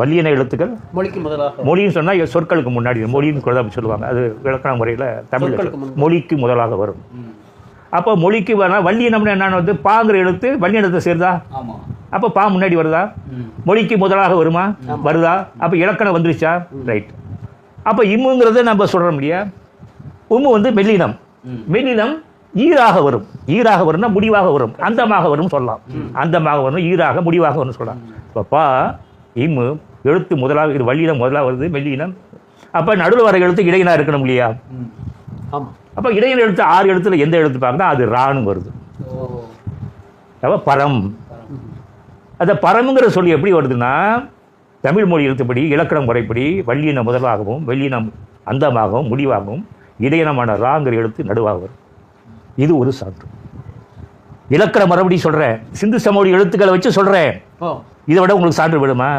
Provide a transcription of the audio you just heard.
வல்லியன எழுத்துக்கள்? மொழிக்கு முதலாக. மொழின்னு சொன்னால் சொற்களுக்கு முன்னாடி மொழின்னு கூட சொல்லுவாங்க. அது விளக்கண முறையில் தமிழ். மொழிக்கு முதலாக வரும். அப்போ மொழிக்கு வர வல்லியனம்னு என்னன்னு வந்து பாங்கிற எழுத்து வல்லியனத்தை சேருதா? ஆமா. அப்போ பா முன்னாடி வருதா. மொழிக்கு முதலாக வருமா? வருதா? அப்போ இலக்கணம் வந்துருச்சா? ரைட். அப்போ இம்முங்கிறத நம்ம சொல்ற முடியா உம்மு வந்து மெல்லினம். மெல்லினம் ஈராக வரும். ஈராக வரும்னா முடிவாக வரும். அந்தமாக வரும் சொல்லலாம். அந்தமாக வரும் ஈராக முடிவாக வரும் சொல்லலாம். இப்போ பா இம்மு எழுத்து முதலாக இது வல்லினம் முதலாக வருது மெல்லினம் அப்போ நடுவில் வர எழுத்து இடையினா இருக்கணும் இல்லையா? ம். ஆமா. அப்போ இடையின எழுத்து ஆறு எழுத்துல எந்த எழுத்து பார்க்கணும் அது ரான்னு வருது. அப்போ பரம். அந்த பரமுங்கிற சொல்லி எப்படி வருதுன்னா தமிழ் மொழி எழுத்துப்படி இலக்கண முறைப்படி வல்லினம் முதலாகவும் வெள்ளினம் அந்தமாகவும் முடிவாகவும் இடையினமான ராங்கிற எழுத்து நடுவாக வரும். இது ஒரு சான்று. இலக்கண மறுபடி சொல்கிறேன் சிந்து சமோடி எழுத்துக்களை வச்சு சொல்கிறேன் இதை விட உங்களுக்கு சான்று விடுமா